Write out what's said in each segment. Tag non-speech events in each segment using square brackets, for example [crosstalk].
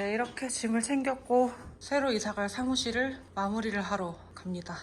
이제 이렇게 짐을 챙겼고 새로 이사갈 사무실을 마무리를 하러 갑니다.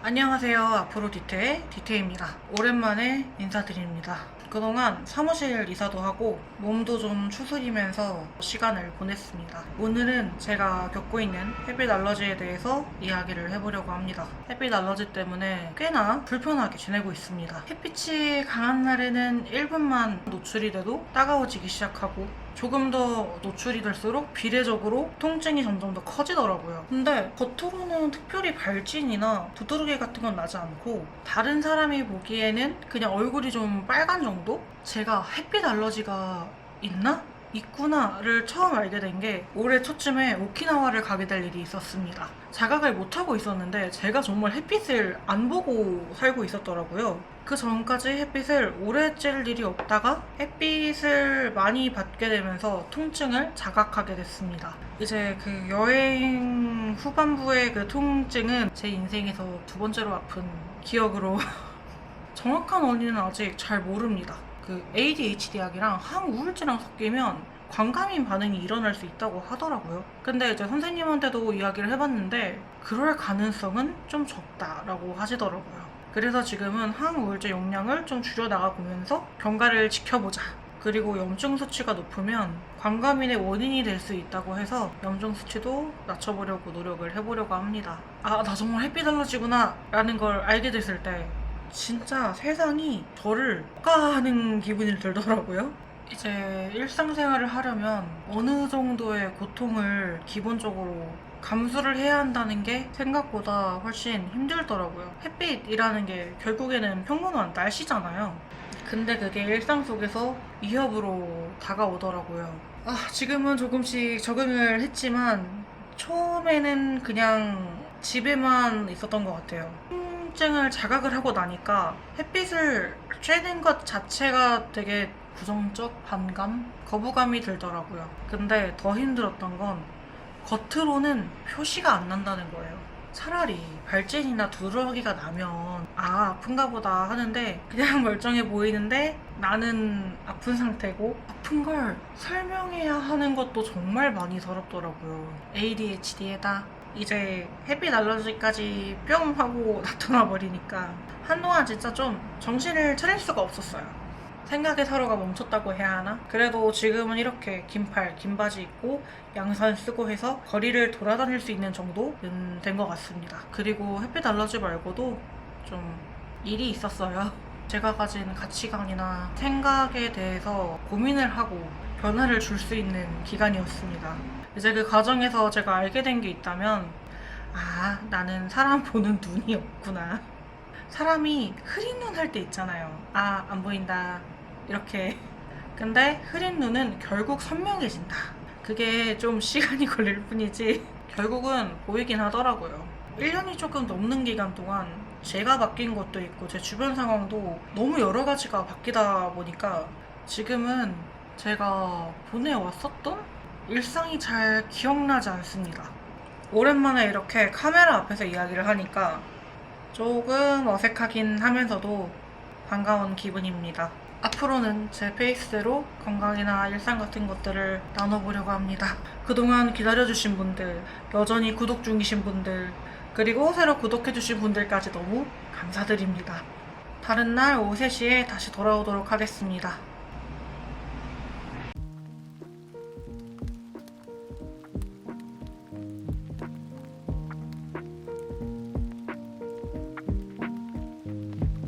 안녕하세요. 앞으로 디테의 디테입니다. 오랜만에 인사드립니다. 그동안 사무실 이사도 하고 몸도 좀 추스리면서 시간을 보냈습니다. 오늘은 제가 겪고 있는 햇빛 알러지에 대해서 이야기를 해보려고 합니다. 햇빛 알러지 때문에 꽤나 불편하게 지내고 있습니다. 햇빛이 강한 날에는 1분만 노출이 돼도 따가워지기 시작하고 조금 더 노출이 될수록 비례적으로 통증이 점점 더 커지더라고요. 근데 겉으로는 특별히 발진이나 두드러기 같은 건 나지 않고 다른 사람이 보기에는 그냥 얼굴이 좀 빨간 정도? 제가 햇빛 알러지가 있나? 있구나를 처음 알게 된 게 올해 초쯤에 오키나와를 가게 될 일이 있었습니다. 자각을 못하고 있었는데 제가 정말 햇빛을 안 보고 살고 있었더라고요. 그 전까지 햇빛을 오래 쬐을 일이 없다가 햇빛을 많이 받게 되면서 통증을 자각하게 됐습니다. 이제 그 여행 후반부의 그 통증은 제 인생에서 두 번째로 아픈 기억으로 [laughs] 정확한 원인은 아직 잘 모릅니다. 그 ADHD 약이랑 항우울증이랑 섞이면 광감인 반응이 일어날 수 있다고 하더라고요. 근데 이제 선생님한테도 이야기를 해봤는데 그럴 가능성은 좀 적다라고 하시더라고요. 그래서 지금은 항우울제 용량을 좀 줄여나가 보면서 경과를 지켜보자. 그리고 염증 수치가 높으면 광감인의 원인이 될 수 있다고 해서 염증 수치도 낮춰보려고 노력을 해보려고 합니다. 아, 나 정말 햇빛 알러지구나 라는 걸 알게 됐을 때 진짜 세상이 저를 억가하는 기분이 들더라고요. 이제 일상생활을 하려면 어느 정도의 고통을 기본적으로 감수를 해야 한다는 게 생각보다 훨씬 힘들더라고요. 햇빛이라는 게 결국에는 평범한 날씨잖아요. 근데 그게 일상 속에서 위협으로 다가오더라고요. 아, 지금은 조금씩 적응을 했지만 처음에는 그냥 집에만 있었던 것 같아요. 통증을 자각을 하고 나니까 햇빛을 쬐는 것 자체가 되게 부정적 반감, 거부감이 들더라고요. 근데 더 힘들었던 건 겉으로는 표시가 안 난다는 거예요. 차라리 발진이나 두드러기가 나면 아 아픈가 보다 하는데 그냥 [laughs] 멀쩡해 보이는데 나는 아픈 상태고 아픈 걸 설명해야 하는 것도 정말 많이 더럽더라고요. ADHD에다 이제 햇빛 알러지까지 뿅 하고 [laughs] 나타나 버리니까 한동안 진짜 좀 정신을 차릴 수가 없었어요. 생각의 사로가 멈췄다고 해야 하나? 그래도 지금은 이렇게 긴팔, 긴 바지 입고 양산 쓰고 해서 거리를 돌아다닐 수 있는 정도는 된 것 같습니다. 그리고 햇빛 알러지 말고도 좀 일이 있었어요. [laughs] 제가 가진 가치관이나 생각에 대해서 고민을 하고 변화를 줄 수 있는 기간이었습니다. 이제 그 과정에서 제가 알게 된 게 있다면, 아, 나는 사람 보는 눈이 없구나. 사람이 흐린 눈 할 때 있잖아요. 아, 안 보인다. 이렇게. 근데 흐린 눈은 결국 선명해진다. 그게 좀 시간이 걸릴 뿐이지, 결국은 보이긴 하더라고요. 1년이 조금 넘는 기간 동안 제가 바뀐 것도 있고, 제 주변 상황도 너무 여러 가지가 바뀌다 보니까 지금은 제가 보내왔었던 일상이 잘 기억나지 않습니다. 오랜만에 이렇게 카메라 앞에서 이야기를 하니까 조금 어색하긴 하면서도 반가운 기분입니다. 앞으로는 제 페이스대로 건강이나 일상 같은 것들을 나눠보려고 합니다. 그동안 기다려주신 분들, 여전히 구독 중이신 분들, 그리고 새로 구독해주신 분들까지 너무 감사드립니다. 다른 날 오후 3시에 다시 돌아오도록 하겠습니다.